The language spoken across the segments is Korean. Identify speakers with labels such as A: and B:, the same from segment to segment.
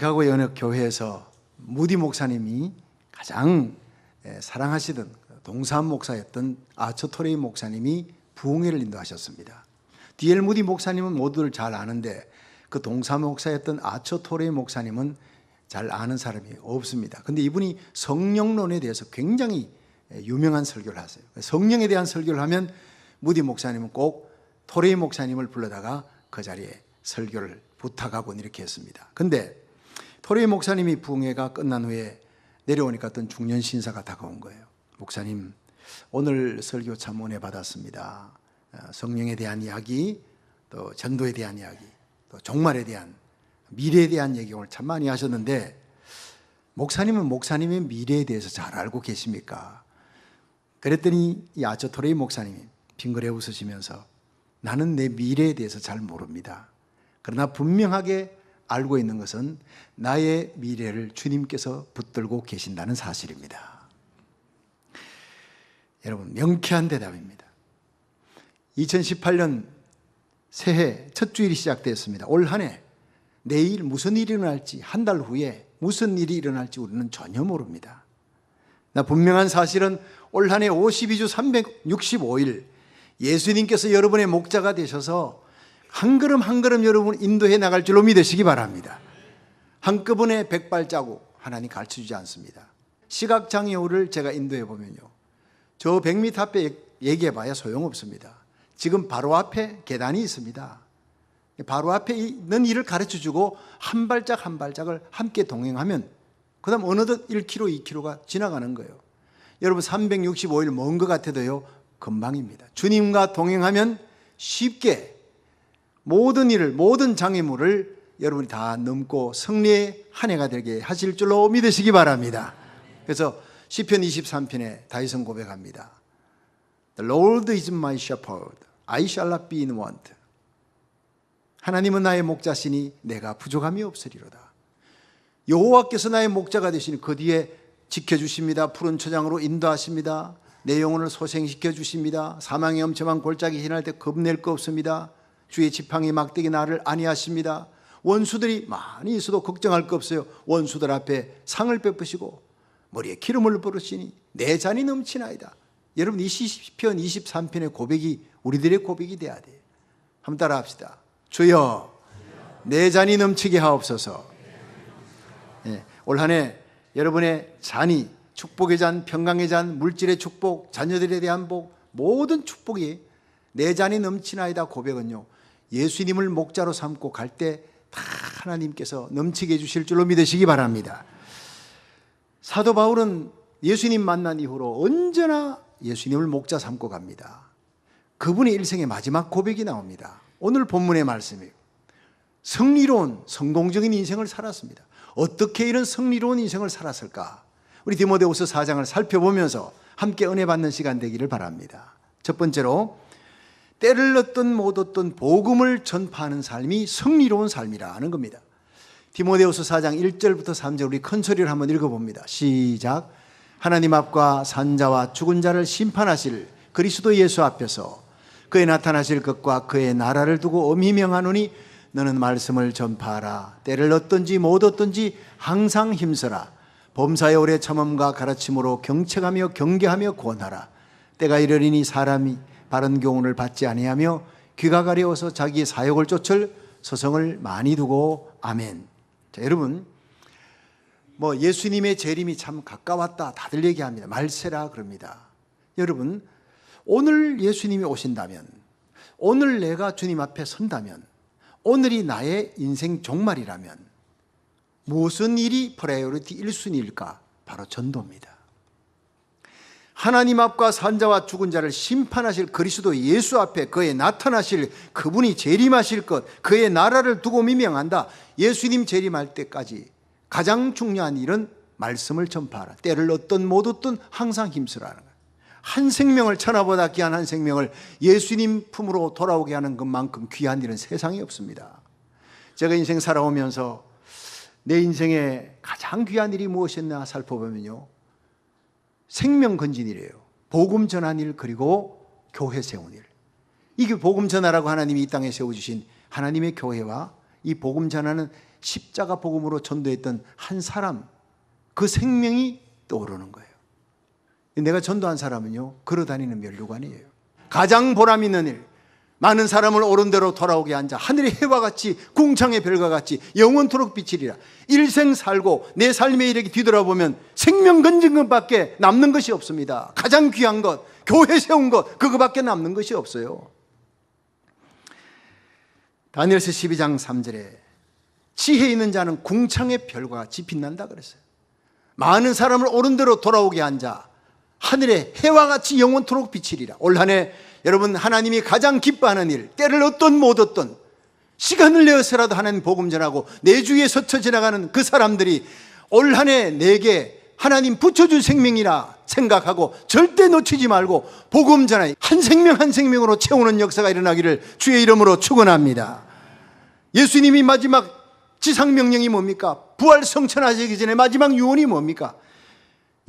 A: 시카고 연역 교회에서 무디 목사님이 가장 예, 사랑하시던 동산 목사였던 아처 토레이 목사님이 부흥회를 인도하셨습니다. 디엘 무디 목사님은 모두들 잘 아는데 그 동산 목사였던 아처 토레이 목사님은 잘 아는 사람이 없습니다. 근데 이분이 성령론에 대해서 굉장히 예, 유명한 설교를 하세요. 성령에 대한 설교를 하면 무디 목사님은 꼭 토레이 목사님을 불러다가 그 자리에 설교를 부탁하곤 이렇게 했습니다. 근데 토레이 목사님이 부흥회가 끝난 후에 내려오니까 어떤 중년 신사가 다가온 거예요. 목사님, 오늘 설교 참 은혜 받았습니다. 어, 성령에 대한 이야기, 또 전도에 대한 이야기, 또 종말에 대한 미래에 대한 얘기 오늘 참 많이 하셨는데 목사님은 목사님의 미래에 대해서 잘 알고 계십니까? 그랬더니 이 아처토레이 목사님이 빙그레 웃으시면서 나는 내 미래에 대해서 잘 모릅니다. 그러나 분명하게 알고 있는 것은 나의 미래를 주님께서 붙들고 계신다는 사실입니다. 여러분, 명쾌한 대답입니다. 2018년 새해 첫 주일이 시작되었습니다. 올 한 해 내일 무슨 일이 일어날지 한 달 후에 무슨 일이 일어날지 우리는 전혀 모릅니다. 나 분명한 사실은 올 한 해 52주 365일 예수님께서 여러분의 목자가 되셔서 한 걸음 한 걸음 여러분 인도해 나갈 줄로 믿으시기 바랍니다. 한꺼번에 백발자국 하나님 가르쳐 주지 않습니다. 시각장애우를 제가 인도해 보면요. 저 100m 앞에 얘기해 봐야 소용없습니다. 지금 바로 앞에 계단이 있습니다. 바로 앞에 있는 일을 가르쳐 주고 한 발짝 한 발짝을 함께 동행하면 그 다음 어느덧 1km, 2km가 지나가는 거예요. 여러분 365일 먼 것 같아도요, 금방입니다. 주님과 동행하면 쉽게 모든 일을, 모든 장애물을 여러분이 다 넘고 승리의 한 해가 되게 하실 줄로 믿으시기 바랍니다. 그래서 시편 23편에 다윗은 고백합니다. The Lord is my shepherd. I shall not be in want. 하나님은 나의 목자시니 내가 부족함이 없으리로다. 여호와께서 나의 목자가 되시니 그 뒤에 지켜주십니다. 푸른 초장으로 인도하십니다. 내 영혼을 소생시켜 주십니다. 사망의 엄청한 골짜기 지날 때 겁낼 거 없습니다. 주의 지팡이 막대기 나를 안위하십니다. 원수들이 많이 있어도 걱정할 거 없어요. 원수들 앞에 상을 베푸시고 머리에 기름을 부르시니 내 잔이 넘치나이다. 여러분 이 시편 23편의 고백이 우리들의 고백이 돼야 돼. 한번 따라 합시다. 주여 내 잔이 넘치게 하옵소서. 예, 올한 해 여러분의 잔이 축복의 잔, 평강의 잔, 물질의 축복, 자녀들에 대한 복, 모든 축복이 내 잔이 넘치나이다 고백은요. 예수님을 목자로 삼고 갈 때 다 하나님께서 넘치게 해주실 줄로 믿으시기 바랍니다. 사도 바울은 예수님 만난 이후로 언제나 예수님을 목자 삼고 갑니다. 그분의 일생의 마지막 고백이 나옵니다. 오늘 본문의 말씀이 승리로운 성공적인 인생을 살았습니다. 어떻게 이런 승리로운 인생을 살았을까? 우리 디모데후서 4장을 살펴보면서 함께 은혜 받는 시간 되기를 바랍니다. 첫 번째로 때를 얻든 못 얻든 복음을 전파하는 삶이 승리로운 삶이라는 겁니다. 디모데후서 4장 1절부터 3절 우리 큰 소리를 한번 읽어봅니다. 시작. 하나님 앞과 산자와 죽은 자를 심판하실 그리스도 예수 앞에서 그의 나타나실 것과 그의 나라를 두고 엄히 명하노니 너는 말씀을 전파하라. 때를 얻든지 못 얻든지 항상 힘써라. 범사의 오래 참음과 가르침으로 경책하며 경계하며 구원하라. 때가 이르리니 사람이 바른 교훈을 받지 아니하며 귀가 가려워서 자기의 사욕을 쫓을 서성을 많이 두고 아멘. 자, 여러분 뭐 예수님의 재림이 참 가까웠다 다들 얘기합니다. 말세라 그럽니다. 여러분 오늘 예수님이 오신다면 오늘 내가 주님 앞에 선다면 오늘이 나의 인생 종말이라면 무슨 일이 프라이어리티 1순위일까? 바로 전도입니다. 하나님 앞과 산자와 죽은 자를 심판하실 그리스도 예수 앞에 그의 나타나실 그분이 재림하실 것, 그의 나라를 두고 미명한다. 예수님 재림할 때까지 가장 중요한 일은 말씀을 전파하라. 때를 얻든 못 얻든 항상 힘쓰라는 거예요. 한 생명을 천하보다 귀한 한 생명을 예수님 품으로 돌아오게 하는 것만큼 귀한 일은 세상에 없습니다. 제가 인생 살아오면서 내 인생에 가장 귀한 일이 무엇이었나 살펴보면요. 생명 건진 일이에요. 복음 전한 일 그리고 교회 세운 일. 이게 복음 전하라고 하나님이 이 땅에 세워 주신 하나님의 교회와 이 복음 전하는 십자가 복음으로 전도했던 한 사람 그 생명이 떠오르는 거예요. 내가 전도한 사람은요 걸어 다니는 면류관이에요. 가장 보람 있는 일, 많은 사람을 옳은 대로 돌아오게 앉아 하늘의 해와 같이 궁창의 별과 같이 영원토록 비치리라. 일생 살고 내 삶에 이렇게 뒤돌아보면 생명 건진 것밖에 남는 것이 없습니다. 가장 귀한 것, 교회 세운 것 그거밖에 남는 것이 없어요. 다니엘서 12장 3절에 지혜 있는 자는 궁창의 별과 같이 빛난다 그랬어요. 많은 사람을 옳은 대로 돌아오게 앉아 하늘의 해와 같이 영원토록 비치리라. 올 한해 여러분 하나님이 가장 기뻐하는 일, 때를 얻던 못 얻던 시간을 내어서라도 하나님 복음 전하고 내 주위에 스쳐 지나가는 그 사람들이 올 한 해 내게 하나님 붙여준 생명이라 생각하고 절대 놓치지 말고 복음 전하 한 생명 한 생명으로 채우는 역사가 일어나기를 주의 이름으로 축원합니다. 예수님이 마지막 지상 명령이 뭡니까? 부활 성천하시기 전에 마지막 유언이 뭡니까?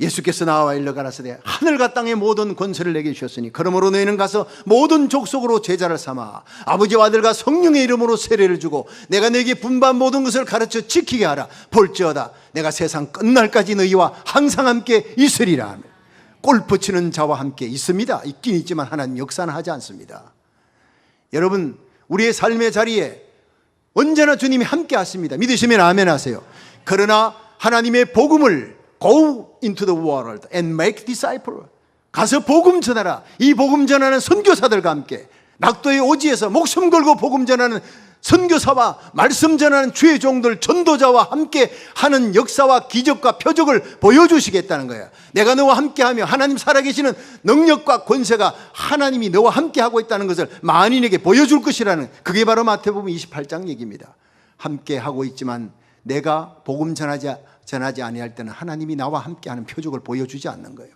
A: 예수께서 나와 일러 가라사대 하늘과 땅의 모든 권세를 내게 주셨으니 그러므로 너희는 가서 모든 족속으로 제자를 삼아 아버지와 아들과 성령의 이름으로 세례를 주고 내가 너에게 분반 모든 것을 가르쳐 지키게 하라. 볼지어다 내가 세상 끝날까지 너희와 항상 함께 있으리라 골프 치는 자와 함께 있습니다. 있긴 있지만 하나님 역사는 하지 않습니다. 여러분 우리의 삶의 자리에 언제나 주님이 함께 하십니다. 믿으시면 아멘 하세요. 그러나 하나님의 복음을 Go into the world and make disciple. 가서 복음 전하라. 이 복음 전하는 선교사들과 함께 낙도의 오지에서 목숨 걸고 복음 전하는 선교사와 말씀 전하는 주의 종들 전도자와 함께 하는 역사와 기적과 표적을 보여주시겠다는 거예요. 내가 너와 함께하며 하나님 살아계시는 능력과 권세가 하나님이 너와 함께하고 있다는 것을 만인에게 보여줄 것이라는 그게 바로 마태복음 28장 얘기입니다. 함께하고 있지만 내가 복음 전하지 전하지 아니할 때는 하나님이 나와 함께하는 표적을 보여주지 않는 거예요.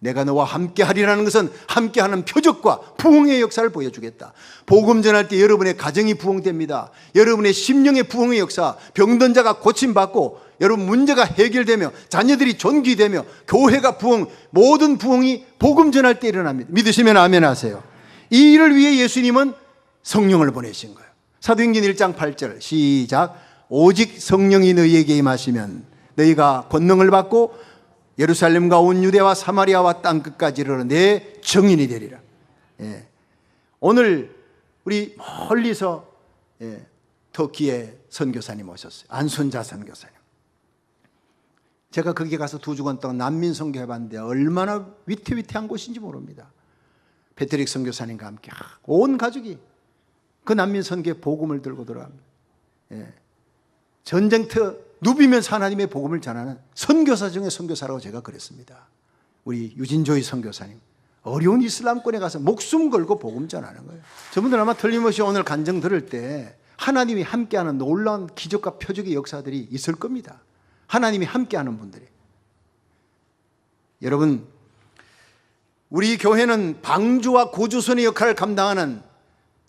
A: 내가 너와 함께하리라는 것은 함께하는 표적과 부흥의 역사를 보여주겠다. 복음 전할 때 여러분의 가정이 부흥됩니다. 여러분의 심령의 부흥의 역사, 병든 자가 고침받고 여러분 문제가 해결되며 자녀들이 존귀되며 교회가 부흥, 모든 부흥이 복음 전할 때 일어납니다. 믿으시면 아멘 하세요. 이 일을 위해 예수님은 성령을 보내신 거예요. 사도행전 1장 8절 시작 오직 성령이 너희에게 임하시면 너희가 권능을 받고 예루살렘과 온 유대와 사마리아와 땅 끝까지 이르러 내 정인이 되리라. 예. 오늘 우리 멀리서 예, 터키에 선교사님 오셨어요. 안순자 선교사님. 제가 거기 가서 두 주간 동안 난민 선교 해봤는데 얼마나 위태위태한 곳인지 모릅니다. 페트릭 선교사님과 함께 온 가족이 그 난민 선교에 복음을 들고 들어갑니다. 예. 전쟁터 누비면서 하나님의 복음을 전하는 선교사 중에 선교사라고 제가 그랬습니다. 우리 유진조이 선교사님. 어려운 이슬람권에 가서 목숨 걸고 복음 전하는 거예요. 저분들 아마 틀림없이 오늘 간증 들을 때 하나님이 함께하는 놀라운 기적과 표적의 역사들이 있을 겁니다. 하나님이 함께하는 분들이. 여러분, 우리 교회는 방주와 고주선의 역할을 감당하는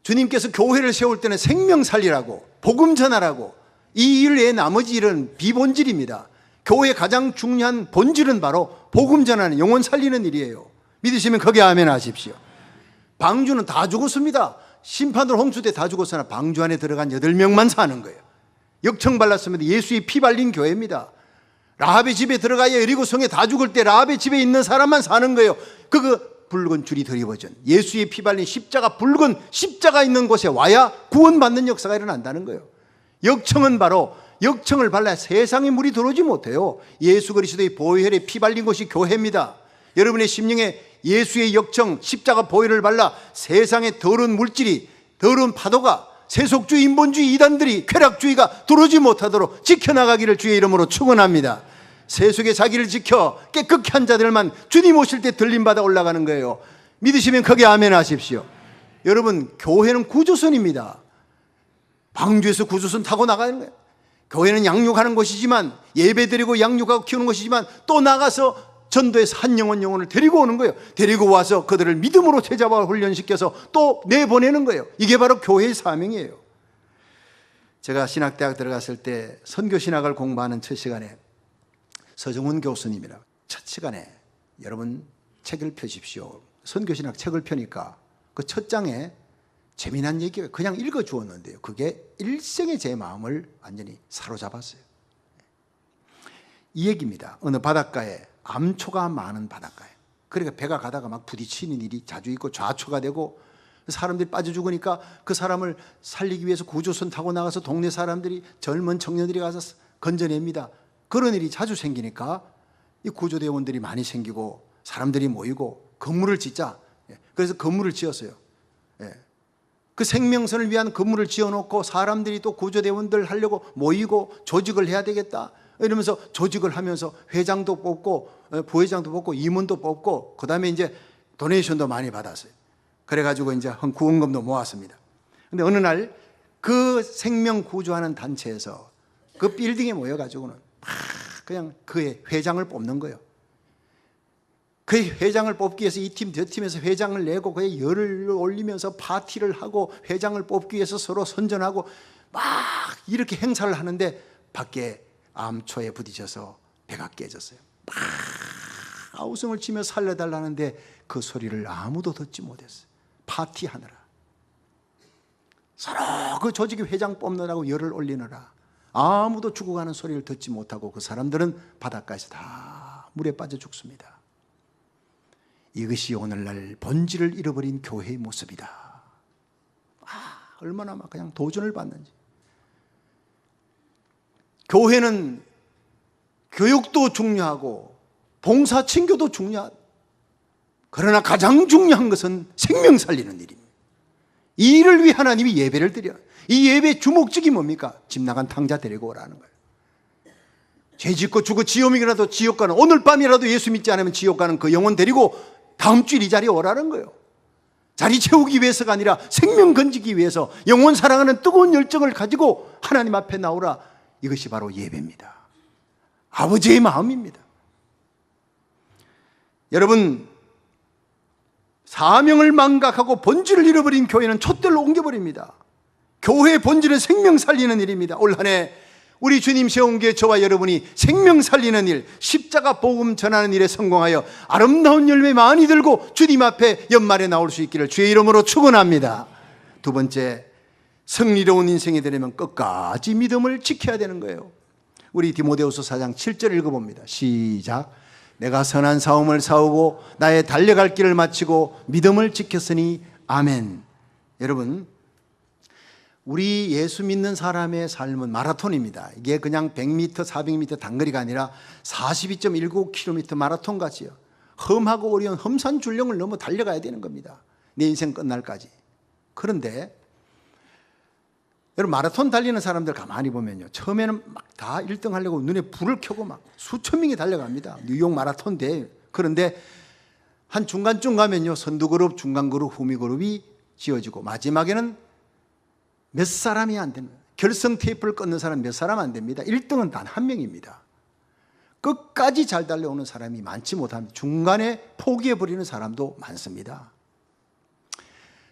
A: 주님께서 교회를 세울 때는 생명 살리라고, 복음 전하라고, 이 일 외에 나머지 일은 비본질입니다. 교회의 가장 중요한 본질은 바로 복음 전하는 영혼 살리는 일이에요. 믿으시면 거기에 아멘 하십시오. 방주는 다 죽었습니다. 심판으로 홍수 때 다 죽었으나 방주 안에 들어간 8명만 사는 거예요. 역청 발랐습니다. 예수의 피 발린 교회입니다. 라합의 집에 들어가야 여리고 성에 다 죽을 때 라합의 집에 있는 사람만 사는 거예요. 그거 붉은 줄이 드리워진 예수의 피 발린 십자가 붉은 십자가 있는 곳에 와야 구원받는 역사가 일어난다는 거예요. 역청은 바로 역청을 발라야 세상에 물이 들어오지 못해요. 예수 그리스도의 보혈에 피 발린 곳이 교회입니다. 여러분의 심령에 예수의 역청 십자가 보혈을 발라 세상의 더러운 물질이 더러운 파도가 세속주의 인본주의 이단들이 쾌락주의가 들어오지 못하도록 지켜나가기를 주의 이름으로 축원합니다. 세속의 자기를 지켜 깨끗히 한 자들만 주님 오실 때 들림받아 올라가는 거예요. 믿으시면 크게 아멘 하십시오. 여러분 교회는 구조선입니다. 방주에서 구조선 타고 나가는 거예요. 교회는 양육하는 곳이지만 예배드리고 양육하고 키우는 곳이지만 또 나가서 전도에서 한 영혼 영혼을 데리고 오는 거예요. 데리고 와서 그들을 믿음으로 제자와 훈련시켜서 또 내보내는 거예요. 이게 바로 교회의 사명이에요. 제가 신학대학 들어갔을 때 선교 신학을 공부하는 첫 시간에 서정훈 교수님이라 첫 시간에 여러분 책을 펴십시오. 선교 신학 책을 펴니까 그 첫 장에 재미난 얘기가 그냥 읽어 주었는데요. 그게 일생의 제 마음을 완전히 사로잡았어요. 이 얘기입니다. 어느 바닷가에 암초가 많은 바닷가에. 그러니까 배가 가다가 막 부딪히는 일이 자주 있고 좌초가 되고 사람들이 빠져 죽으니까 그 사람을 살리기 위해서 구조선 타고 나가서 동네 사람들이 젊은 청년들이 가서 건져냅니다. 그런 일이 자주 생기니까 이 구조대원들이 많이 생기고 사람들이 모이고 건물을 짓자. 예, 그래서 건물을 지었어요. 예. 그 생명선을 위한 건물을 지어놓고 사람들이 또 구조대원들 하려고 모이고 조직을 해야 되겠다. 이러면서 조직을 하면서 회장도 뽑고 어, 부회장도 뽑고 임원도 뽑고 그 다음에 이제 도네이션도 많이 받았어요. 그래가지고 이제 한 구원금도 모았습니다. 근데 어느 날 그 생명 구조하는 단체에서 그 빌딩에 모여가지고는 막 그냥 그의 회장을 뽑는 거예요. 그 회장을 뽑기 위해서 이 팀 저 팀에서 회장을 내고 그의 열을 올리면서 파티를 하고 회장을 뽑기 위해서 서로 선전하고 막 이렇게 행사를 하는데 밖에 암초에 부딪혀서 배가 깨졌어요. 막 아우성을 치며 살려달라는데 그 소리를 아무도 듣지 못했어요. 파티하느라. 서로 그 조직이 회장 뽑느라고 열을 올리느라 아무도 죽어가는 소리를 듣지 못하고 그 사람들은 바닷가에서 다 물에 빠져 죽습니다. 이것이 오늘날 본질을 잃어버린 교회의 모습이다. 아, 얼마나 막 그냥 도전을 받는지. 교회는 교육도 중요하고 봉사 친교도 중요하다. 그러나 가장 중요한 것은 생명 살리는 일입니다. 이 일을 위해 하나님이 예배를 드려. 이 예배의 주목적이 뭡니까? 집 나간 탕자 데리고 오라는 거예요. 죄 짓고 죽어 지옥이라도 지옥 가는 오늘 밤이라도 예수 믿지 않으면 지옥 가는 그 영혼 데리고 다음 주일 이 자리에 오라는 거예요. 자리 채우기 위해서가 아니라 생명 건지기 위해서 영혼 사랑하는 뜨거운 열정을 가지고 하나님 앞에 나오라. 이것이 바로 예배입니다. 아버지의 마음입니다. 여러분, 사명을 망각하고 본질을 잃어버린 교회는 촛대로 옮겨버립니다. 교회의 본질은 생명 살리는 일입니다. 올 한 해 우리 주님 세운 게 저와 여러분이 생명 살리는 일, 십자가 복음 전하는 일에 성공하여 아름다운 열매 많이 들고 주님 앞에 연말에 나올 수 있기를 주의 이름으로 축원합니다. 두 번째, 승리로운 인생이 되려면 끝까지 믿음을 지켜야 되는 거예요. 우리 디모데후서 4장 7절 읽어봅니다. 시작. 내가 선한 싸움을 싸우고 나의 달려갈 길을 마치고 믿음을 지켰으니 아멘. 여러분, 우리 예수 믿는 사람의 삶은 마라톤입니다. 이게 그냥 100m, 400m 단거리가 아니라 42.19km 마라톤 같이요. 험하고 어려운 험산 줄령을 넘어 달려가야 되는 겁니다. 내 인생 끝날까지. 그런데 여러분 마라톤 달리는 사람들 가만히 보면요. 처음에는 막 다 1등 하려고 눈에 불을 켜고 막 수천 명이 달려갑니다. 뉴욕 마라톤 대회. 그런데 한 중간쯤 가면요. 선두 그룹, 중간 그룹, 후미 그룹이 지어지고 마지막에는 몇 사람이 안 되는 결승 테이프를 끊는 사람 몇 사람 안 됩니다. 1등은 단 한 명입니다. 끝까지 잘 달려오는 사람이 많지 못합니다. 중간에 포기해 버리는 사람도 많습니다.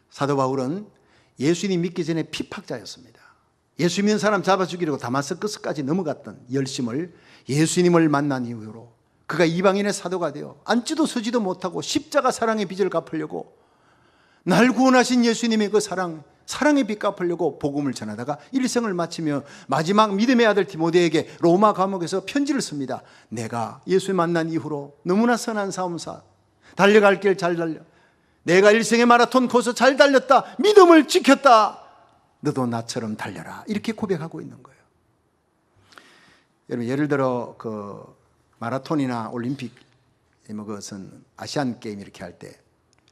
A: 사도 바울은 예수님 믿기 전에 피팍자였습니다. 예수 믿는 사람 잡아 죽이려고 다마스커스까지 넘어갔던 열심을 예수님을 만난 이후로 그가 이방인의 사도가 되어 앉지도 서지도 못하고 십자가 사랑의 빚을 갚으려고 날 구원하신 예수님의 그 사랑 사랑의 빚 갚으려고 복음을 전하다가 일생을 마치며 마지막 믿음의 아들 디모데에게 로마 감옥에서 편지를 씁니다. 내가 예수 만난 이후로 너무나 선한 싸움사 달려갈 길 잘 달려 내가 일생의 마라톤 코스 잘 달렸다. 믿음을 지켰다. 너도 나처럼 달려라. 이렇게 고백하고 있는 거예요. 여러분 예를 들어 그 마라톤이나 올림픽 뭐 그것은 아시안 게임 이렇게 할 때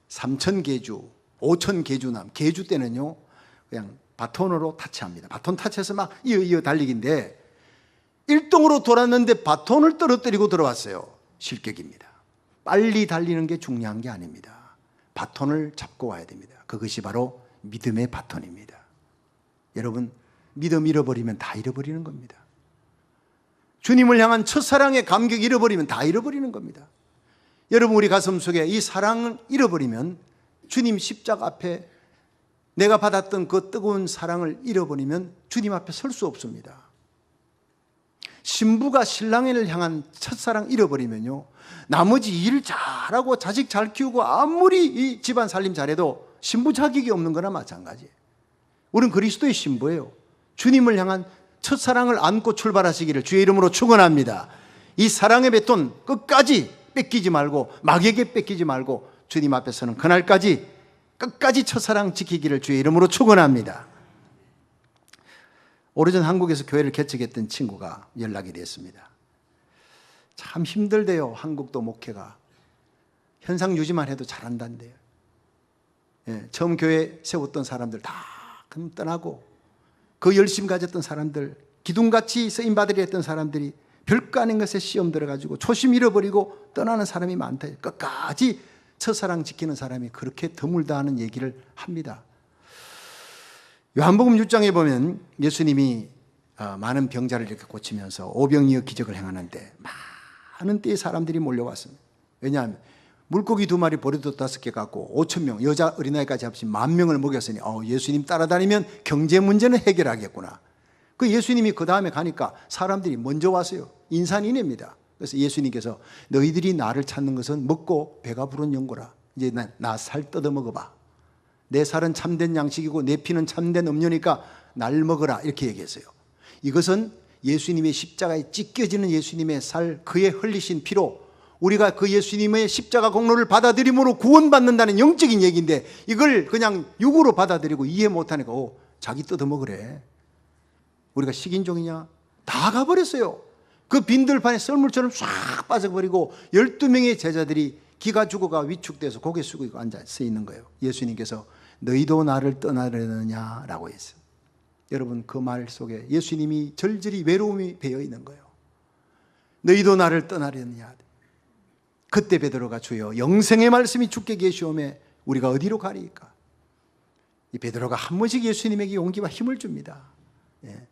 A: 3천 계주, 5천 계주남, 계주 때는요 그냥 바톤으로 타치합니다. 바톤 타치해서 막 이어 이어 달리기인데 1등으로 돌았는데 바톤을 떨어뜨리고 들어왔어요. 실격입니다. 빨리 달리는 게 중요한 게 아닙니다. 바톤을 잡고 와야 됩니다. 그것이 바로 믿음의 바톤입니다. 여러분, 믿음 잃어버리면 다 잃어버리는 겁니다. 주님을 향한 첫사랑의 감격 잃어버리면 다 잃어버리는 겁니다. 여러분, 우리 가슴 속에 이 사랑을 잃어버리면 주님 십자가 앞에 내가 받았던 그 뜨거운 사랑을 잃어버리면 주님 앞에 설 수 없습니다. 신부가 신랑을 향한 첫사랑 잃어버리면요. 나머지 일 잘하고 자식 잘 키우고 아무리 이 집안 살림 잘해도 신부 자격이 없는 거나 마찬가지예요. 우리는 그리스도의 신부예요. 주님을 향한 첫사랑을 안고 출발하시기를 주의 이름으로 축원합니다. 이 사랑의 배톤 끝까지 뺏기지 말고 마귀에게 뺏기지 말고 주님 앞에서는 그날까지 끝까지 첫사랑 지키기를 주의 이름으로 축원합니다. 오래전 한국에서 교회를 개척했던 친구가 연락이 됐습니다. 참 힘들대요. 한국도 목회가. 현상 유지만 해도 잘한다는데요. 예, 처음 교회 세웠던 사람들 다 그럼 떠나고 그 열심 가졌던 사람들 기둥같이 쓰임 받으려 했던 사람들이 별거 아닌 것에 시험 들어가지고 초심 잃어버리고 떠나는 사람이 많다. 끝까지 첫사랑 지키는 사람이 그렇게 드물다 하는 얘기를 합니다. 요한복음 6장에 보면 예수님이 어, 많은 병자를 이렇게 고치면서 오병이어 기적을 행하는데 많은 때의 사람들이 몰려왔습니다. 왜냐하면 물고기 두 마리 보리도 다섯 개 갖고 5천 명 여자 어린아이까지 합친 만 명을 먹였으니 어, 예수님 따라다니면 경제 문제는 해결하겠구나. 그 예수님이 그 다음에 가니까 사람들이 먼저 왔어요. 인산인해입니다. 그래서 예수님께서 너희들이 나를 찾는 것은 먹고 배가 부른 연고라. 이제 나 살 뜯어 먹어봐. 내 살은 참된 양식이고 내 피는 참된 음료니까 날 먹어라 이렇게 얘기했어요. 이것은 예수님의 십자가에 찢겨지는 예수님의 살 그의 흘리신 피로 우리가 그 예수님의 십자가 공로를 받아들임으로 구원받는다는 영적인 얘기인데 이걸 그냥 육으로 받아들이고 이해 못하니까 오, 자기 뜯어 먹으래. 우리가 식인종이냐? 다 가버렸어요. 그 빈들판에 썰물처럼 싹 빠져버리고 12명의 제자들이 기가 죽어가 위축돼서 고개 숙이고 앉아 서 있는 거예요. 예수님께서 너희도 나를 떠나려느냐라고 했어요. 여러분 그 말 속에 예수님이 절절히 외로움이 배어 있는 거예요. 너희도 나를 떠나려느냐. 그때 베드로가 주여 영생의 말씀이 죽게 계시오매 우리가 어디로 가리까? 이 베드로가 한 번씩 예수님에게 용기와 힘을 줍니다. 예.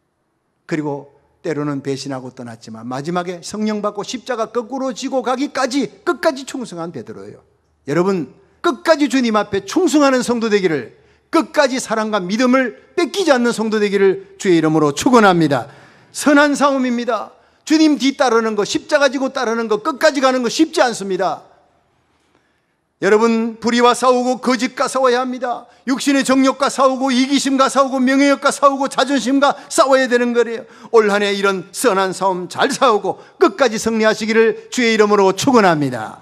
A: 그리고 때로는 배신하고 떠났지만 마지막에 성령 받고 십자가 거꾸로 지고 가기까지 끝까지 충성한 베드로예요. 여러분 끝까지 주님 앞에 충성하는 성도 되기를 끝까지 사랑과 믿음을 뺏기지 않는 성도 되기를 주의 이름으로 축원합니다. 선한 싸움입니다. 주님 뒤따르는 거 십자가 지고 따르는 거 끝까지 가는 거 쉽지 않습니다. 여러분 불의와 싸우고 거짓과 싸워야 합니다. 육신의 정욕과 싸우고 이기심과 싸우고 명예욕과 싸우고 자존심과 싸워야 되는 거예요. 올 한해 이런 선한 싸움 잘 싸우고 끝까지 승리하시기를 주의 이름으로 축원합니다.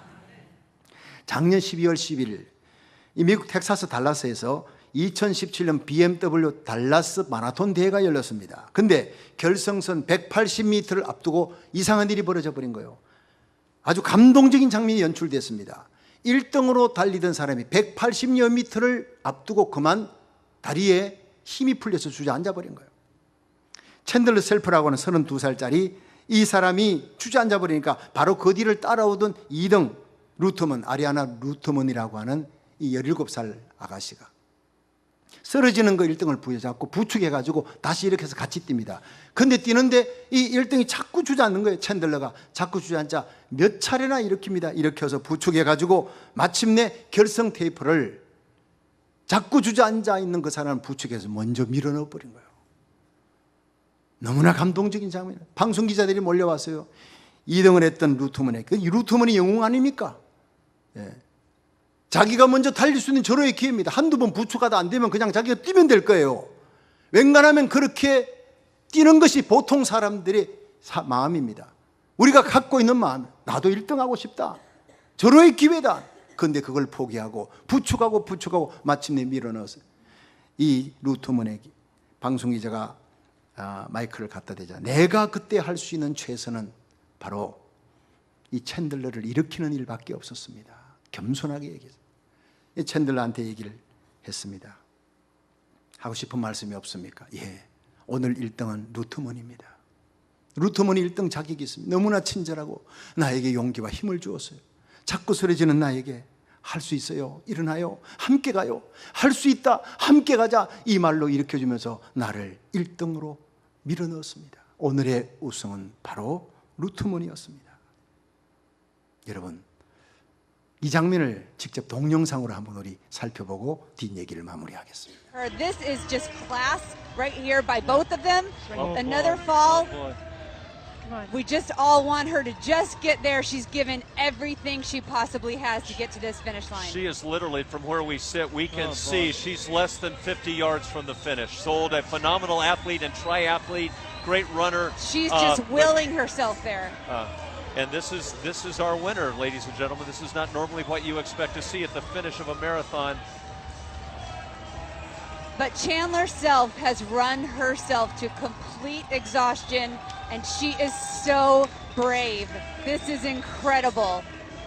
A: 작년 12월 11일 이 미국 텍사스 달라스에서 2017년 BMW 달라스 마라톤 대회가 열렸습니다. 근데 결승선 180m를 앞두고 이상한 일이 벌어져 버린 거예요. 아주 감동적인 장면이 연출됐습니다. 1등으로 달리던 사람이 180여 미터를 앞두고 그만 다리에 힘이 풀려서 주저앉아 버린 거예요. 챈들러 셀프라고 하는 32살짜리 이 사람이 주저앉아 버리니까 바로 그 뒤를 따라오던 2등 루트먼, 아리아나 루트먼이라고 하는 이 17살 아가씨가 쓰러지는 거 1등을 부여잡고 부축해가지고 다시 이렇게 해서 같이 뜁니다. 근데 뛰는데 이 1등이 자꾸 주저앉는 거예요. 챈들러가 자꾸 주저앉아 몇 차례나 일으킵니다. 일으켜서 부축해가지고 마침내 결성 테이프를 자꾸 주저앉아 있는 그 사람을 부축해서 먼저 밀어넣어 버린 거예요. 너무나 감동적인 장면. 방송 기자들이 몰려왔어요. 2등을 했던 루트먼에 그 루트먼이 영웅 아닙니까? 예. 자기가 먼저 달릴 수 있는 절호의 기회입니다. 한두 번 부추가다 안 되면 그냥 자기가 뛰면 될 거예요. 웬간하면 그렇게 뛰는 것이 보통 사람들의 사, 마음입니다. 우리가 갖고 있는 마음, 나도 1등 하고 싶다. 절호의 기회다. 그런데 그걸 포기하고 부축하고 부축하고 마침내 밀어넣어서 이 루트먼에게 방송 기자가 아, 마이크를 갖다 대자 내가 그때 할 수 있는 최선은 바로 이 챈들러를 일으키는 일밖에 없었습니다. 겸손하게 얘기했어요. 챈들러한테 얘기를 했습니다. 하고 싶은 말씀이 없습니까? 예. 오늘 1등은 루트먼입니다. 루트먼이 1등 자격이 있습니다. 너무나 친절하고 나에게 용기와 힘을 주었어요. 자꾸 쓰러지는 나에게 할 수 있어요. 일어나요. 함께 가요. 할 수 있다. 함께 가자. 이 말로 일으켜주면서 나를 1등으로 밀어넣었습니다. 오늘의 우승은 바로 루트먼이었습니다. 여러분, 이 장면을 직접 동영상으로 한번 우리 살펴보고 뒷얘기를 마무리하겠습니다.
B: This is just class right here by both of them. Another fall. Come on.
C: We just all want her to just get there. She's given everything she possibly has to get to this finish line.
D: She is literally from where we sit, we can
B: Oh,
D: see
B: boy.
D: she's less than 50 yards from the finish. Sold a phenomenal athlete and triathlete, great runner.
C: She's
D: Uh,
C: just
D: but-
C: willing herself there.
D: uh, and this is this is our winner, ladies and gentlemen. This is not normally what you expect to see at the finish of a marathon.
C: But Chandler Self has run herself to complete exhaustion, and she is so brave. This is incredible.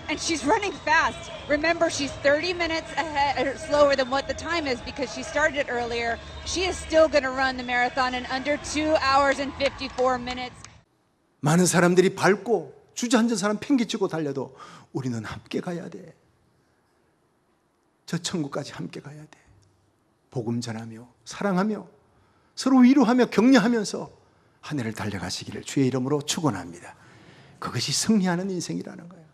C: And she's running fast. Remember, she's 30 minutes ahead, or slower than what the time is because she started it earlier. She is still going to run the marathon in under two hours and 54 minutes.
A: 많은 사람들이 밟고 주저앉은 사람 팽개치고 달려도 우리는 함께 가야 돼. 저 천국까지 함께 가야 돼. 복음 전하며 사랑하며 서로 위로하며 격려하면서 하늘을 달려가시기를 주의 이름으로 축원합니다. 그것이 승리하는 인생이라는 거예요.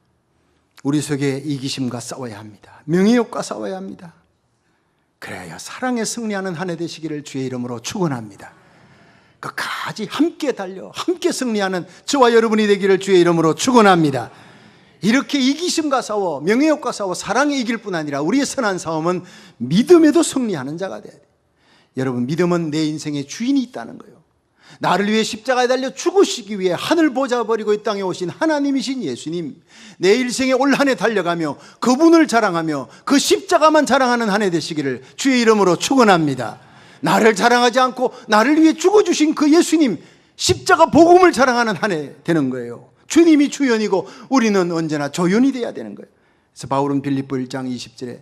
A: 우리 속에 이기심과 싸워야 합니다. 명예욕과 싸워야 합니다. 그래야 사랑에 승리하는 한 해 되시기를 주의 이름으로 축원합니다. 끝까지 함께 달려 함께 승리하는 저와 여러분이 되기를 주의 이름으로 축원합니다. 이렇게 이기심과 싸워 명예욕과 싸워 사랑에 이길 뿐 아니라 우리의 선한 싸움은 믿음에도 승리하는 자가 돼야 돼. 여러분 믿음은 내 인생의 주인이 있다는 거예요. 나를 위해 십자가에 달려 죽으시기 위해 하늘 보자 버리고 이 땅에 오신 하나님이신 예수님 내 일생에 올 한 해 달려가며 그분을 자랑하며 그 십자가만 자랑하는 한 해 되시기를 주의 이름으로 축원합니다. 나를 자랑하지 않고 나를 위해 죽어 주신 그 예수님 십자가 복음을 자랑하는 한 해 되는 거예요. 주님이 주연이고 우리는 언제나 조연이 돼야 되는 거예요. 그래서 바울은 빌립보 1장 20절에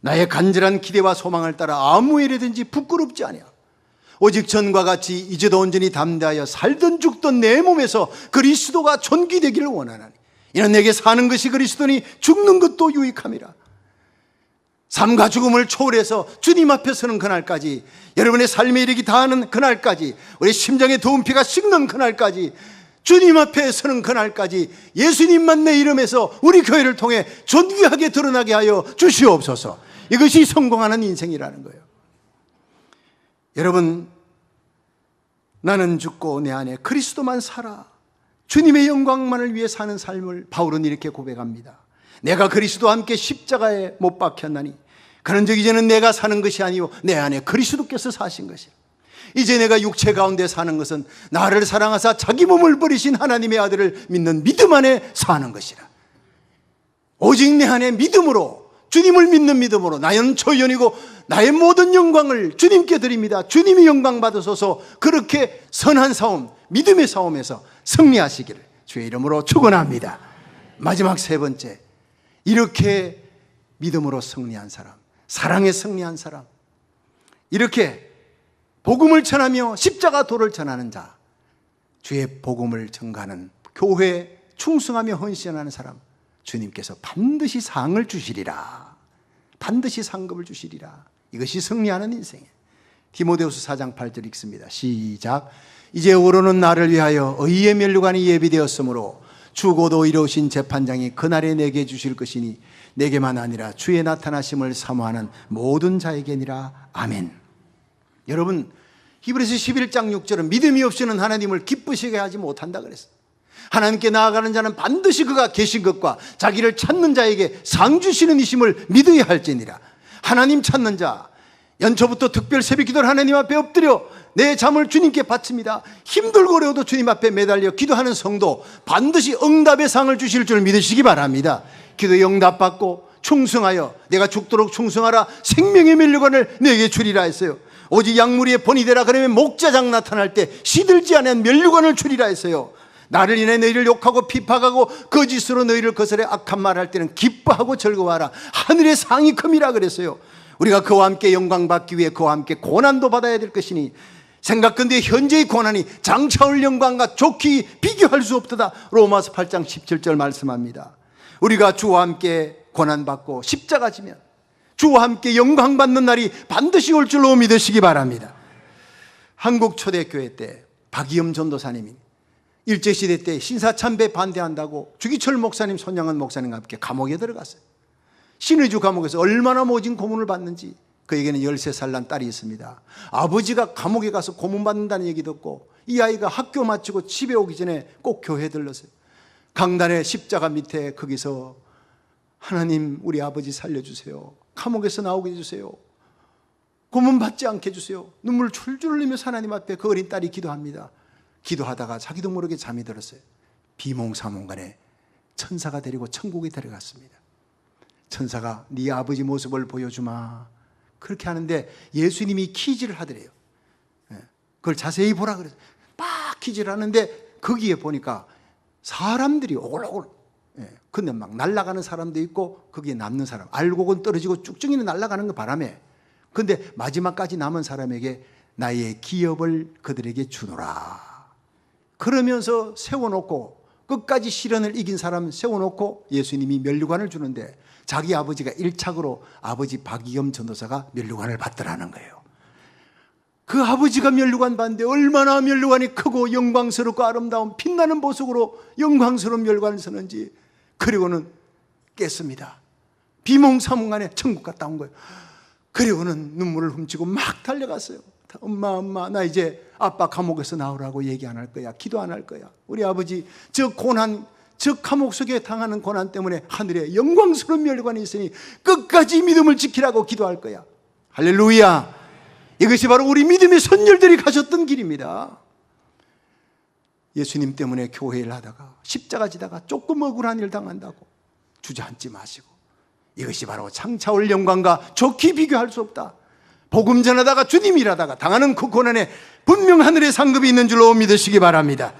A: 나의 간절한 기대와 소망을 따라 아무 일이든지 부끄럽지 아니야. 오직 전과 같이 이제도 온전히 담대하여 살던 죽던 내 몸에서 그리스도가 존귀되기를 원하나니 이는 내게 사는 것이 그리스도니 죽는 것도 유익함이라 삶과 죽음을 초월해서 주님 앞에 서는 그날까지 여러분의 삶에 이르기 다하는 그날까지 우리 심장의 더운 피가 식는 그날까지 주님 앞에 서는 그날까지 예수님만 내 이름에서 우리 교회를 통해 존귀하게 드러나게 하여 주시옵소서 이것이 성공하는 인생이라는 거예요 여러분, 나는 죽고 내 안에 그리스도만 살아. 주님의 영광만을 위해 사는 삶을 바울은 이렇게 고백합니다. 내가 그리스도와 함께 십자가에 못 박혔나니 그런 적 이제는 내가 사는 것이 아니요 내 안에 그리스도께서 사신 것이라. 이제 내가 육체 가운데 사는 것은 나를 사랑하사 자기 몸을 버리신 하나님의 아들을 믿는 믿음 안에 사는 것이라. 오직 내 안에 믿음으로 주님을 믿는 믿음으로 나는 초연이고 나의 모든 영광을 주님께 드립니다. 주님이 영광 받으소서 그렇게 선한 싸움, 믿음의 싸움에서 승리하시기를 주의 이름으로 축원합니다. 마지막 세 번째, 이렇게 믿음으로 승리한 사람, 사랑에 승리한 사람, 이렇게 복음을 전하며 십자가 도를 전하는 자, 주의 복음을 전가하는 교회에 충성하며 헌신하는 사람, 주님께서 반드시 상을 주시리라. 반드시 상급을 주시리라. 이것이 승리하는 인생이에요. 디모데후서 4장 8절 읽습니다. 시작. 이제 오로는 나를 위하여 의의 면류관이 예비되었으므로 주고도 이루신 재판장이 그날에 내게 주실 것이니 내게만 아니라 주의 나타나심을 사모하는 모든 자에게니라. 아멘. 여러분 히브리서 11장 6절은 믿음이 없이는 하나님을 기쁘시게 하지 못한다 그랬어요. 하나님께 나아가는 자는 반드시 그가 계신 것과 자기를 찾는 자에게 상 주시는 이심을 믿어야 할지니라. 하나님 찾는 자 연초부터 특별 새벽 기도를 하나님 앞에 엎드려 내 잠을 주님께 바칩니다. 힘들고 어려워도 주님 앞에 매달려 기도하는 성도 반드시 응답의 상을 주실 줄 믿으시기 바랍니다. 기도 응답 받고 충성하여 내가 죽도록 충성하라 생명의 멸류관을 내게 주리라 했어요. 오직 약물이의 본이 되라 그러면 목자장 나타날 때 시들지 않은 멸류관을 주리라 했어요. 나를 인해 너희를 욕하고 비파하고 거짓으로 너희를 거스려 악한 말할 때는 기뻐하고 즐거워하라. 하늘의 상이 큼이라 그랬어요. 우리가 그와 함께 영광 받기 위해 그와 함께 고난도 받아야 될 것이니 생각건대 현재의 고난이 장차올 영광과 좋게 비교할 수 없도다. 로마서 8장 17절 말씀합니다. 우리가 주와 함께 고난받고 십자가 지면 주와 함께 영광 받는 날이 반드시 올 줄로 믿으시기 바랍니다. 한국 초대교회 때 박이엄 전도사님이 일제시대 때 신사참배 반대한다고 주기철 목사님, 손양은 목사님과 함께 감옥에 들어갔어요. 신의주 감옥에서 얼마나 모진 고문을 받는지 그에게는 13살 난 딸이 있습니다. 아버지가 감옥에 가서 고문받는다는 얘기 듣고 이 아이가 학교 마치고 집에 오기 전에 꼭 교회 들렀어요. 강단의 십자가 밑에 거기서 하나님 우리 아버지 살려주세요. 감옥에서 나오게 해주세요. 고문 받지 않게 해주세요. 눈물 줄줄 흘리면서 하나님 앞에 그 어린 딸이 기도합니다. 기도하다가 자기도 모르게 잠이 들었어요. 비몽사몽간에 천사가 데리고 천국에 데려갔습니다. 천사가 네 아버지 모습을 보여주마. 그렇게 하는데 예수님이 퀴즈를 하더래요. 예, 그걸 자세히 보라 그래서 막 퀴즈를 하는데 거기에 보니까 사람들이 오글오글. 예, 근데 막 날아가는 사람도 있고 거기에 남는 사람. 알곡은 떨어지고 쭉쭉이는 날아가는 그 바람에. 근데 마지막까지 남은 사람에게 나의 기업을 그들에게 주노라. 그러면서 세워놓고 끝까지 시련을 이긴 사람 세워놓고 예수님이 면류관을 주는데 자기 아버지가 일착으로 아버지 박이겸 전도사가 면류관을 받더라는 거예요. 그 아버지가 면류관 받는데 얼마나 면류관이 크고 영광스럽고 아름다운 빛나는 보석으로 영광스러운 면류관을 서는지 그리고는 깼습니다. 비몽사몽간에 천국 갔다 온 거예요. 그리고는 눈물을 훔치고 막 달려갔어요. 엄마, 엄마, 나 이제 아빠 감옥에서 나오라고 얘기 안 할 거야. 기도 안 할 거야. 우리 아버지 저 고난, 저 감옥 속에 당하는 고난 때문에 하늘에 영광스러운 멸관이 있으니 끝까지 믿음을 지키라고 기도할 거야. 할렐루야. 이것이 바로 우리 믿음의 선열들이 가셨던 길입니다. 예수님 때문에 교회를 하다가 십자가 지다가 조금 억울한 일 당한다고 주저앉지 마시고 이것이 바로 창차올 영광과 좋게 비교할 수 없다. 복음 전하다가 주님 일하다가 당하는 그 고난에 분명 하늘의 상급이 있는 줄로 믿으시기 바랍니다.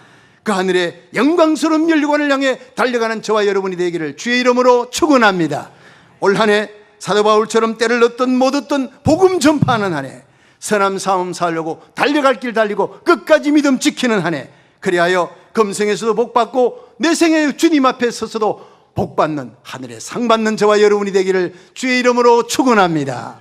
A: 그 하늘의 영광스러운 연류관을 향해 달려가는 저와 여러분이 되기를 주의 이름으로 축원합니다. 올 한해 사도 바울처럼 때를 넣던 못 얻던 복음 전파하는 한 해, 선함 싸움 살려고 달려갈 길 달리고 끝까지 믿음 지키는 한 해, 그리하여 금생에서도 복 받고 내 생에 주님 앞에 서서도 복 받는 하늘의 상 받는 저와 여러분이 되기를 주의 이름으로 축원합니다.